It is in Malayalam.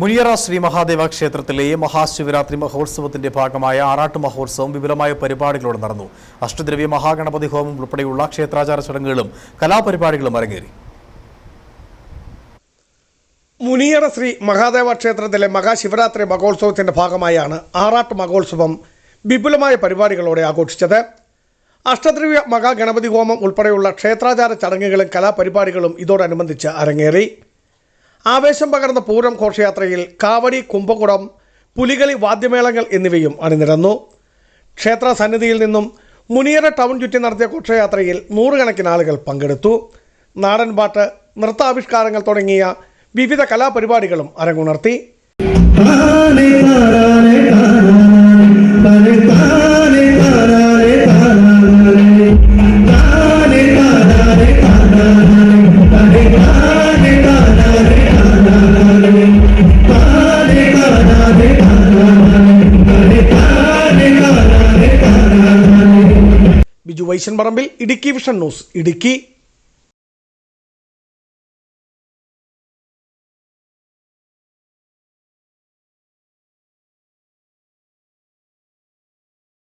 മുനിയറ ശ്രീ മഹാദേവ ക്ഷേത്രത്തിലെ മഹാശിവരാത്രി മഹോത്സവത്തിന്റെ ഭാഗമായ ആറാട്ട് മഹോത്സവം വിപുലമായ പരിപാടികളോടെ നടന്നു. അഷ്ടദ്രവ്യ മഹാഗണപതി ഹോമം ഉൾപ്പെടെയുള്ള ക്ഷേത്രാചാര ചടങ്ങുകളും കലാപരിപാടികളും അരങ്ങേറി. മുനിയറ ശ്രീ മഹാദേവ ക്ഷേത്രത്തിലെ മഹാശിവരാത്രി മഹോത്സവത്തിന്റെ ഭാഗമായാണ് ആറാട്ട് മഹോത്സവം വിപുലമായ പരിപാടികളോടെ ആഘോഷിച്ചത്. അഷ്ടദ്രവ്യ മഹാഗണപതി ഹോമം ഉൾപ്പെടെയുള്ള ക്ഷേത്രാചാര ചടങ്ങുകളും കലാപരിപാടികളും ഇതോടനുബന്ധിച്ച് അരങ്ങേറി. ആവേശം പകർന്ന പൂരം ഘോഷയാത്രയിൽ കാവടി കുംഭകുടം പുലികളി വാദ്യമേളങ്ങൾ എന്നിവയും അണിനിരന്നു. ക്ഷേത്ര സന്നിധിയിൽ നിന്നും മുനിയറ ടൗൺ ചുറ്റി നടത്തിയ ഘോഷയാത്രയിൽ നൂറുകണക്കിന് ആളുകൾ പങ്കെടുത്തു. നാടൻപാട്ട് നൃത്താവിഷ്കാരങ്ങൾ തുടങ്ങിയ വിവിധ കലാപരിപാടികളും അരങ്ങുണർത്തി. Vaishan Parambil Idukki vision news. Idukki